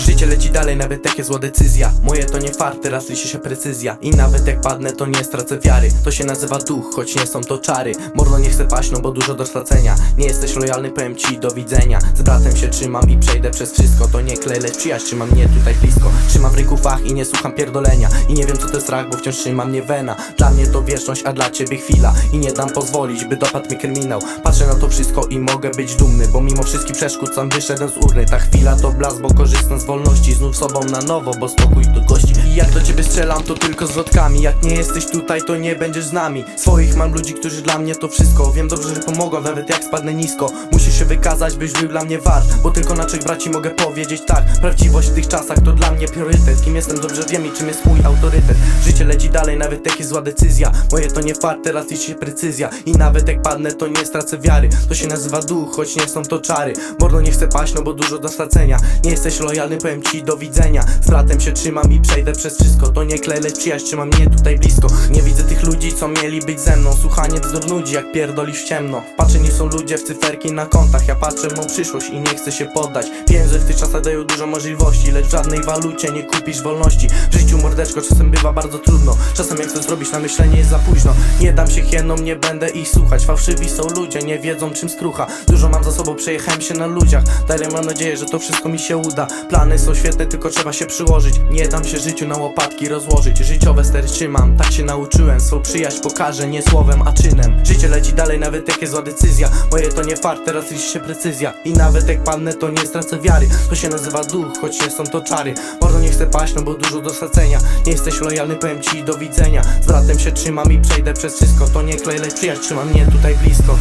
Życie leci dalej, nawet jak jest zła decyzja. Moje to nie fart, teraz liczy się precyzja. I nawet jak padnę, to nie stracę wiary. To się nazywa duch, choć nie są to czary. Mordo nie chcę paść, no bo dużo do stracenia. Nie jesteś lojalny, powiem ci do widzenia. Z bratem się trzymam i przejdę przez wszystko. To nie klej, lecz przyjaźń trzyma mnie tutaj blisko. Trzymam w ręku fach i nie słucham pierdolenia. I nie wiem co to jest strach, bo wciąż trzyma mnie wena. Dla mnie to wieczność, a dla ciebie chwila. I nie dam pozwolić, by dopadł mnie kryminał. Patrzę na to wszystko i mogę być dumny Bo mimo wszystkich przeszkód sam wyszedłem z urny. Ta chwila to blask, bo korzystam z wolności Znów sobą na nowo, bo spokój do gości I jak do ciebie strzelam, to tylko z Jak nie jesteś tutaj, to nie będziesz z nami. Swoich mam ludzi, którzy dla mnie to wszystko. Wiem dobrze, że pomogą, nawet jak spadnę nisko. Musisz się wykazać, byś był dla mnie wart. Bo tylko na trzech braci mogę powiedzieć tak. Prawdziwość w tych czasach to dla mnie priorytet. Kim jestem dobrze wiem i czym jest mój autorytet. Życie leci dalej, nawet jak jest zła decyzja. Moje to nie fart, teraz liczy się precyzja. I nawet jak padnę, to nie stracę wiary. To się nazywa duch, choć nie są to czary. Mordo nie chcę paść, no bo dużo do stracenia. Nie jesteś lojalny, powiem ci do widzenia. Z bratem się trzymam i przejdę przez wszystko. To nie klej, lecz przyjaźń trzyma mnie tutaj blisko. Nie widzę tych ludzi, co mieli być ze mną. Słuchanie bzdur nudzi, jak pierdolisz w ciemno. Patrzeni są ludzie w cyferki na kontach. Ja patrzę w mą przyszłość i nie chcę się poddać. Pieniądze w tych czasach dają dużo możliwości Lecz w żadnej walucie nie kupisz wolności. W życiu mordeczko czasem bywa bardzo trudno. Czasem jak chcesz zrobić na myślenie jest za późno. Nie dam się hienom, nie będę ich słuchać. Fałszywi są ludzie, nie wiedzą czym skrucha. Dużo mam za sobą, przejechałem się na ludziach. Dalej mam nadzieję, że to wszystko mi się uda Plany są świetne, tylko trzeba się przyłożyć. Nie dam się życiu na łopatki rozłożyć. Życiowe stery trzymam, tak się nauczyłem. Swą przyjaźń pokażę nie słowem, a czynem. Życie leci dalej, nawet jak jest zła decyzja. Moje to nie fart, teraz liczy się precyzja. I nawet jak padnę, to nie stracę wiary. To się nazywa duch, choć nie są to czary. Mordo nie chcę paść, no bo dużo do stracenia. Nie jesteś lojalny, powiem ci do widzenia. Z bratem się trzymam i przejdę przez wszystko. To nie klej, lecz przyjaźń trzyma mnie tutaj blisko